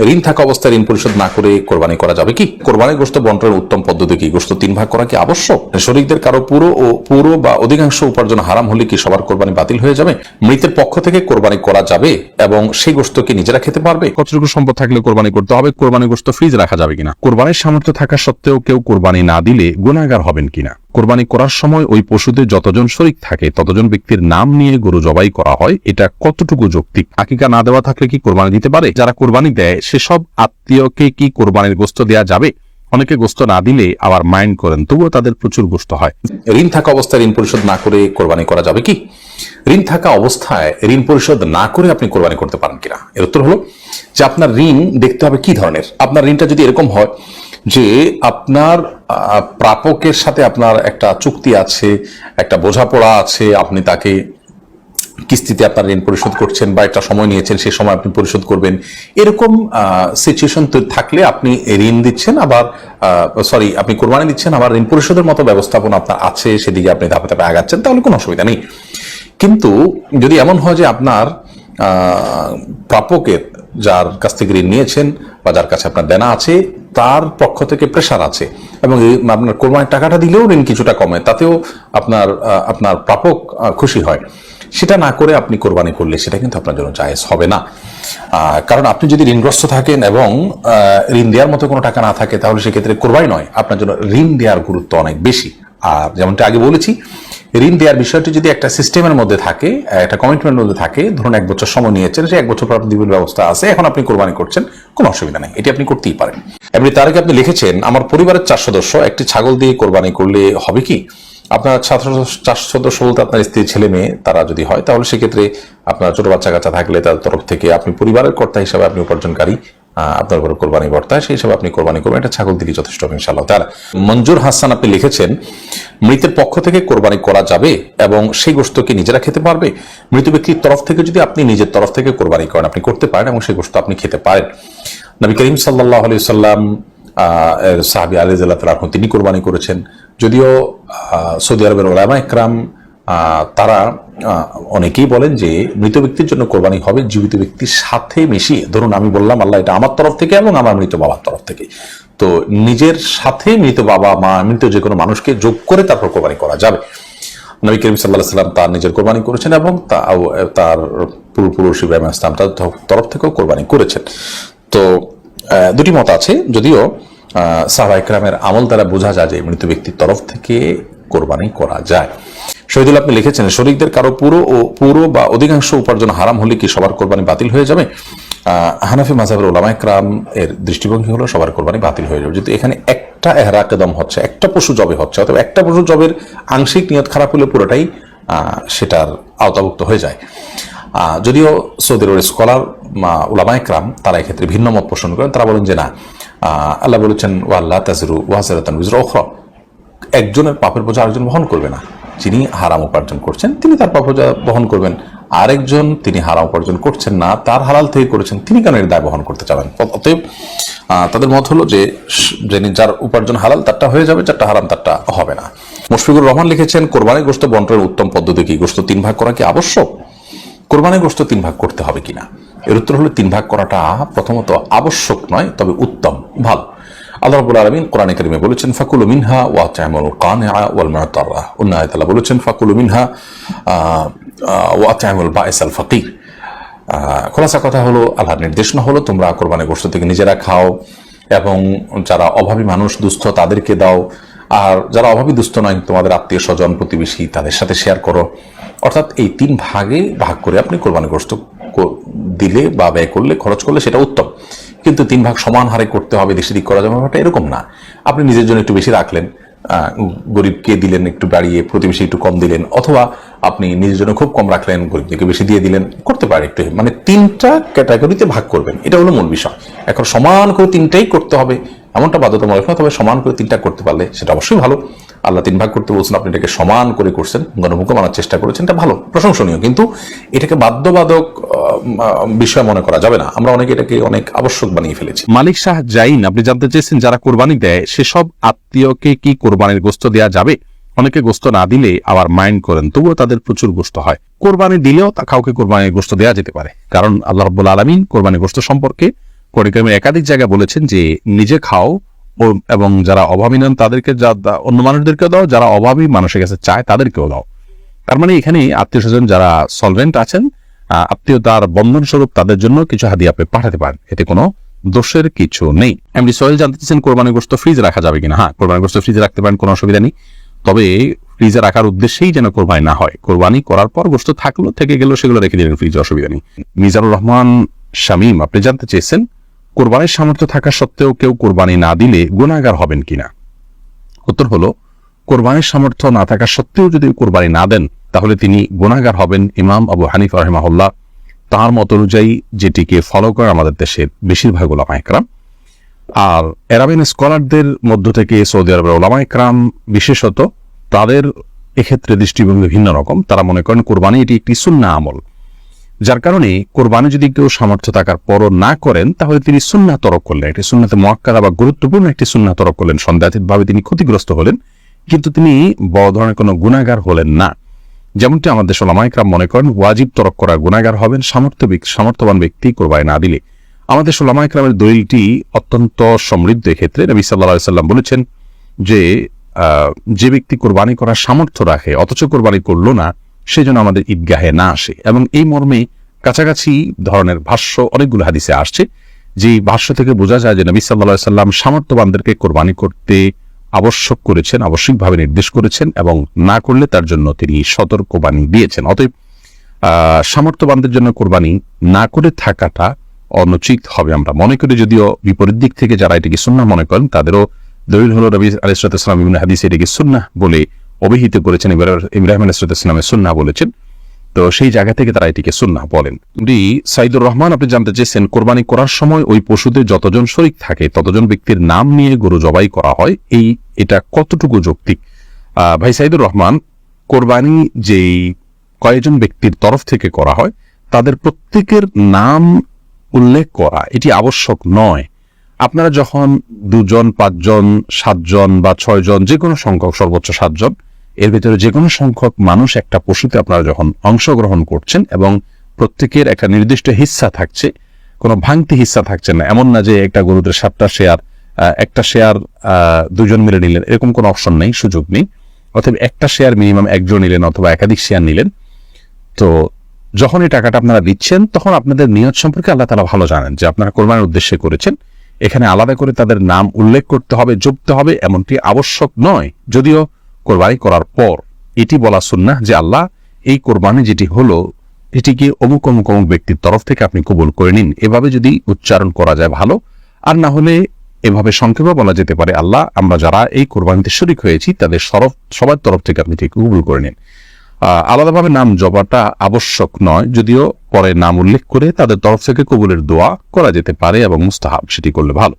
ঋণ থাকা অবস্থায় ঋণ পরিশোধ না করে কোরবানি করা যাবে কি? কোরবানি গোস্ত বন্টনের উত্তম পদ্ধতি কি? গোস্ত তিন ভাগ করা কি আবশ্যক? শরিকদের কারও পুরো ও পুরো বা অধিকাংশ উপার্জন হারাম হলে কি সবার কোরবানি বাতিল হয়ে যাবে? মৃতের পক্ষ থেকে কোরবানি করা যাবে এবং সেই গোস্ত কি নিজেরা খেতে পারবে? কতটুকু সম্পদ থাকলে কোরবানি করতে হবে? কোরবানি গোস্ত ফ্রিজ রাখা যাবে কিনা? কোরবানির সামর্থ্য থাকা সত্ত্বেও কেউ কোরবানি না দিলে গুণাগার হবেন কিনা? কোরবানি করার সময় ওই পশুদের যতজন শরিক থাকে, ততজন ব্যক্তির নাম নিয়ে গরু জবাই করা হয়, এটা কতটুকু যৌক্তিক? আকিকা না দেওয়া থাকলে কি কোরবানি দিতে পারে? যারা কোরবানি দেয়, সেসব আত্মীয়কে কি কোরবানির গোস্ত দেওয়া যাবে? অনেকে গোস্ত না দিলে আবার মাইন্ড করেন, তবুও তাদের প্রচুর গোস্ত হয়। ঋণ থাকা অবস্থায় ঋণ পরিশোধ না করে কোরবানি করা যাবে কি? ঋণ থাকা অবস্থায় ঋণ পরিশোধ না করে আপনি কোরবানি করতে পারেন কিনা? এর উত্তর হলো যে আপনার ঋণ দেখতে হবে কি ধরনের? আপনার ঋণটা যদি এরকম হয় যে আপনার প্রাপকের সাথে আপনার একটা চুক্তি আছে, একটা বোঝাপড়া আছে, আপনি তাকে কিস্তিতে আপনার ঋণ পরিশোধ করছেন বা একটা সময় নিয়েছেন সেই সময় আপনি পরিশোধ করবেন। এরকম সিচুয়েশন থাকলে আপনি ঋণ দিচ্ছেন, আবার সরি আপনি কোরবানি দিচ্ছেন, আবার ঋণ পরিশোধের মতো ব্যবস্থাপনা আপনার আছে, সেদিকে আপনি ধাপে ধাপে আগাচ্ছেন, তাহলে কোনো অসুবিধা নেই। কিন্তু যদি এমন হয় যে আপনার প্রাপকের যার কাছ থেকে ঋণ নিয়েছেন বা যার কাছে আপনার দেনা আছে, তার পক্ষ থেকে প্রেশার আছে। এবং আপনার কোরবানির টাকাটা দিলেও ঋণ কিছুটা কমে, তাতেও আপনার আপনার প্রাপক খুশি হয়। সেটা না করে আপনি কোরবানি করলে সেটা কিন্তু আপনার জন্য জায়েজ হবে না। কারণ আপনি যদি ঋণগ্রস্ত থাকেন এবং ঋণ দেওয়ার মতো কোনো টাকা না থাকে, তাহলে সেক্ষেত্রে কোরবানি নয়। আপনার জন্য ঋণ দেওয়ার গুরুত্ব অনেক বেশি। আর যেমনটা আগে বলেছি, ঋণ দেওয়ার বিষয়টি যদি একটা সিস্টেমের মধ্যে থাকে, একটা কমিটমেন্টের মধ্যে থাকে, ধরুন এক বছর সময় নিয়েছেন সে এক বছর পর আপনি ব্যবস্থা আছে, এখন আপনি কোরবানি করছেন, কোনো অসুবিধা নেই, এটি আপনি করতেই পারেন। এমনি তার আগে আপনি লিখেছেন, আমার পরিবারের চার সদস্য, একটি ছাগল দিয়ে কোরবানি করলে হবে কি? আপনার ছাত্র চার সদস্য বলতে আপনার স্ত্রী, ছেলে, মেয়ে, তারা যদি হয়, তাহলে সেক্ষেত্রে আপনার ছোট বাচ্চা কাচ্চা থাকলে তার তরফ থেকে আপনি পরিবারের কর্তা হিসাবে আপনি উপার্জনকারী আপনার উপরে কোরবানি বর্তায় সেই হিসাবে আপনি কোরবানি করবেন। এটা ছাগল দিকে যথেষ্ট হবে ইনশাল্লাহ তার মঞ্জুর হাসান আপনি লিখেছেন, মৃতের পক্ষ থেকে কোরবানি করা যাবে এবং সেই গোস্ত কি নিজেরা খেতে পারবে? মৃত ব্যক্তির তরফ থেকে যদি আপনি নিজের তরফ থেকে কোরবানি করেন, আপনি করতে পারেন এবং সেই গোস্ত আপনি খেতে পারেন। নবী করিম সাল্লাহ আলি সাল্লাম সাহাবি আলী তালাহ তিনি কোরবানি করেছেন। যদিও সৌদি আরবের ওলামা একরাম তারা অনেকেই বলেন যে মৃত ব্যক্তির জন্য কোরবানি হবে, জীবিত ব্যক্তির সাথে মিশিয়ে। ধরুন, আমি বললাম, আল্লাহ, এটা আমার তরফ থেকে এবং আমার মৃত বাবার তরফ থেকে। তো নিজের সাথে মৃত বাবা, মা, মৃত যে কোনো মানুষকে যোগ করে তারপর কোরবানি করা যাবে। নবী করিম সাল্লাহ সাল্লাম তার নিজের কোরবানি করেছেন এবং তার পূর্বপুরুষ ইব্রাহিম ইসলাম তার তরফ থেকেও কোরবানি করেছেন। তো দুটি মত আছে। যদিও সাহবা ইকরামের আমল দ্বারা বোঝা যায় যে মৃত ব্যক্তির তরফ থেকে কোরবানি করা যায়। শহীদুল, আপনি লিখেছেন, শরিকদের কারও পুরো ও পুরো বা অধিকাংশ উপার্জন হারাম হলে কি সবার কোরবানি বাতিল হয়ে যাবে? হানাফি মাঝাবের ওলামা ইকরাম এর দৃষ্টিভঙ্গি হলো সবার কোরবানি বাতিল হয়ে যাবে। যদি এখানে একটা এহরা কদম হচ্ছে, একটা পশু জবে হচ্ছে, অথবা একটা পশু জবের আংশিক নিয়ত খারাপ হলে পুরোটাই সেটার আওতাভুক্ত হয়ে যায়। যদিও সৌদি আরবের স্কলার উলামা ইকরাম তারা এক্ষেত্রে ভিন্ন মত পোষণ করেন। তারা বলেন যে না আল্লাহ বলেছেন ওয়াল্লাহ তাজরু ওয়াজারাতান উখরা। একজনের পাপের বোঝা আরেকজন বহন করবে না। যিনি হারাম উপার্জন করছেন, তিনি তার পাপ বহন করবেন। আরেকজন তিনি হারাম উপার্জন করছেন না, তার হালাল থেকে করেছেন, তিনি কেন এর দায় বহন করতে চাবেন? অতএব তাদের মত হলো যে যিনি যার উপার্জন হালাল, তারটা হয়ে যাবে, যারটা হারাম, তারটা হবে না। মুশফিকুর রহমান লিখেছেন কোরবানি গোস্ত বন্টনের উত্তম পদ্ধতি কি? গোস্ত তিন ভাগ করা কি আবশ্যক? কোরবানি গোস্ত তিন ভাগ করতে হবে কিনা? এর উত্তর হলো, তিন ভাগ করাটা প্রথমত আবশ্যক নয়, তবে উত্তম, ভালো। আল্লাহ রাব্বুল আলামিন কোরআনে কারিমে বলেছেন, ফাকুলু মিনহা ওয়া তা'মালু কানিআ ওয়াল মুতাররা। অন্য আয়াতে বলেছেন, ফাকুলু মিনহা ওয়া তা'মাল বাইস আল ফাকির খোলাসা কথা হলো, আল্লাহর নির্দেশনা হলো তোমরা কোরবানি গোস্ত থেকে নিজেরা খাও এবং যারা অভাবী মানুষ, দুস্থ তাদেরকে দাও। আর যারা অভাবী, দুস্থ নয়, তোমাদের আত্মীয় স্বজন, প্রতিবেশী তাদের সাথে শেয়ার করো। অর্থাৎ এই তিন ভাগে ভাগ করে আপনি কোরবানি গোস্ত দিলে বা ব্যয় করলে, খরচ করলে সেটা উত্তম। কিন্তু তিন ভাগ সমান হারে করতে হবে, দেশে দিক করা যাবে ব্যাপারটা এরকম না। আপনি নিজের জন্য একটু বেশি রাখলেন গরিবকে দিলেন, একটু বাড়িয়ে প্রতিবেশী একটু কম দিলেন, অথবা আপনি নিজের জন্য খুব কম রাখলেন, গরিবদেরকে বেশি দিয়ে দিলেন, করতে পারে একটু। মানে তিনটা ক্যাটাগরিতে ভাগ করবেন, এটা হলো মূল বিষয়। এখন সমান করে তিনটাই করতে হবে, এমনটা বাধ্যতামূলক না, তবে সমান করে তিনটা করতে পারলে সেটা অবশ্যই ভালো। আল্লাহ তিন ভাগ করতে বলছেন, আপনি এটাকে সমান করে করছেন গণমুখ মানার চেষ্টা করেছেন, এটা ভালো, প্রশংসনীয়। কিন্তু এটাকে বাধ্যবাধক বিষয় মনে করা যাবে না। আমরা অনেকে এটাকে অনেক আবশ্যক বানিয়ে ফেলেছি। মালিক শাহ জাইন, আপনি জানতে চেয়েছেন যারা কোরবানি দেয়, সেসব আত্মীয়কে কি কোরবানির গোস্ত দেওয়া যাবে? অনেকে গোস্ত না দিলে আবার মাইন্ড করেন, তবুও তাদের প্রচুর গোস্ত হয়। কোরবানি দিলেও তা কাউকে কোরবানির গোস্ত দেওয়া যেতে পারে। কারণ আল্লাহ রব্বুল আলমিন কোরবানি গোস্ত সম্পর্কে করিকামে একাধিক জায়গায় বলেছেন যে, নিজে খাও এবং যারা অভাবী নন তাদেরকে যা অন্য মানুষদেরকেও দাও, যারা অভাবী মানুষের কাছে চায় তাদেরকেও দাও। তার মানে এখানে আত্মীয় স্বজন যারা সলভেন্ট আছেন আত্মীয়তার বন্ধন স্বরূপ তাদের জন্য কিছু হাদিয়া আপনি পাঠাতে পারেন। এতে কোনো দোষের কিছু নেই। এমনি সোহেল জানতে চাচ্ছেন কোরবানি গোস্ত ফ্রিজ রাখা যাবে কিনা। হ্যাঁ কোরবানি গোস্ত ফ্রিজে রাখতে পারেন, কোনো অসুবিধা নেই। তবে ফ্রিজে রাখার উদ্দেশ্যেই যেন কোরবানি না হয়। কোরবানি করার পর গোস্ত থাকল, থেকে গেল, সেগুলো রেখে দিলেন ফ্রিজে অসুবিধা নেই। মিজানুর রহমান শামীম, আপনি জানতে চেয়েছেন কোরবানির সামর্থ্য থাকা সত্ত্বেও কেউ কোরবানি না দিলে গুণাগার হবেন কিনা? উত্তর হলো, কোরবানির সামর্থ্য না থাকা সত্ত্বেও যদি কোরবানি না দেন, তাহলে তিনি গুণাগার হবেন ইমাম আবু হানিফ রহমাহুল্লাহ। তার মত অনুযায়ী যেটিকে ফলো করে আমাদের দেশের বেশিরভাগ ওলামা একরাম আর এরাবিন স্কলারদের মধ্য থেকে সৌদি আরবের ওলামা একরাম বিশেষত, তাদের এক্ষেত্রে দৃষ্টিভঙ্গি ভিন্ন রকম। তারা মনে করেন কোরবানি এটি একটি সুন্না আমল। যার কারণে কোরবানি যদি কেউ সামর্থ্য থাকার পরও না করেন, তাহলে তিনি সুন্না তরক করলেন। একটি সুন্নাতে মক্কাদা বা গুরুত্বপূর্ণ একটি সুন্না তরক করলেন। সন্দেহাতীতভাবে তিনি ক্ষতিগ্রস্ত হলেন, কিন্তু তিনি বড় ধরনের কোনো গুণাগার হলেন না। যেমনটি আমাদের সোলামাইকরাম মনে করেন, ওয়াজিব তরক করা গুণাগার হবেন সামর্থ্য সামর্থ্যবান ব্যক্তি কোরবানি না দিলে। আমাদের সোলামাইকরামের দলিলটি অত্যন্ত সমৃদ্ধ এক্ষেত্রে। নবী সাল্লাহ সাল্লাম বলেছেন যে যে ব্যক্তি কোরবানি করার সামর্থ্য রাখে, অথচ কোরবানি করল না সে যেন আমাদের ঈদগাহে না আসে। এবং এই মর্মে কাছাকাছি ধরনের ভাষ্য অনেকগুলো হাদিসে আসছে যে ভাষ্য থেকে বোঝা যায় যে নবী সাল্লাহ সাল্লাম সামর্থ্যবানদেরকে কোরবানি করতে আবশ্যক করেছেন, আবশ্যিকভাবে নির্দেশ করেছেন এবং না করলে তার জন্য তিনি সতর্কবাণী দিয়েছেন। অতএব সামর্থ্যবানদের জন্য কোরবানি না করে থাকাটা অনুচিত হবে আমরা মনে করি। যদিও বিপরীত দিক থেকে যারা এটিকে সুন্না মনে করেন, তাদেরও দলিল হলো রবি আলিসালাম ইবনে হাদিস এটিকে সুন্না বলে অভিহিত করেছেন ইব্রাহিম- আলিসালামের সুন্না বলেছেন। তো সেই জায়গা থেকে তারা এটিকে সুন্না বলেন। ডি সাইদুর রহমান, আপনি জানতে চেয়েছেন, কোরবানি করার সময় ওই পশুদের যতজন শরিক থাকে, ততজন ব্যক্তির নাম নিয়ে গরু জবাই করা হয়। এই, এটা কতটুকু যৌক্তিক? ভাই সাইদুর রহমান, কোরবানি যেই কয়েকজন ব্যক্তির তরফ থেকে করা হয়, তাদের প্রত্যেকের নাম উল্লেখ করা, এটি আবশ্যক নয়। আপনারা যখন দুজন, পাঁচজন, সাতজন বা ছয়জন যে কোনো সংখ্যক সর্বোচ্চ সাতজন এর ভিতরে যে কোনো সংখ্যক মানুষ একটা পশুতে আপনারা যখন অংশগ্রহণ করছেন এবং প্রত্যেকের একটা নির্দিষ্ট হিস্সা থাকছে, কোনো ভাঙতি হিস্সা থাকছে না, এমন না যে একটা গরুদের সাতটা শেয়ার একটা শেয়ার দুজন মিলে নিলেন, এরকম কোনো অপশন নেই, সুযোগ নেই। অথবা একটা শেয়ার মিনিমাম একজন নিলেন অথবা একাধিক শেয়ার নিলেন। তো যখন এই টাকাটা আপনারা দিচ্ছেন, তখন আপনাদের নিয়ত সম্পর্কে আল্লাহ তালা ভালো জানেন যে আপনারা কোরবানির উদ্দেশ্যে করেছেন। এখানে আলাদা করে তাদের নাম উল্লেখ করতে হবে যুক্ত হবে, এমনটি আবশ্যক নয়। যদিও কোরবানি করার পর এটি বলা সুন্না যে আল্লাহ এই কোরবানি যেটি হলো, এটিকে অমুক অমুক অমুক ব্যক্তির তরফ থেকে আপনি কবুল করে নিন। এভাবে যদি উচ্চারণ করা যায় ভালো, আর না হলে এভাবে সংক্ষেপে বলা যেতে পারে, আল্লাহ, আমরা যারা এই কোরবানিতে শরিক হয়েছি, তাদের সরফ সবার তরফ থেকে আপনি ঠিক কবুল করে নিন। আলাদাভাবে নাম জবাটা আবশ্যক নয়, যদিও পরে নাম উল্লেখ করে তাদের তরফ থেকে কবুলের দোয়া করা যেতে পারে এবং মুস্তাহাব সেটি করলে ভালো।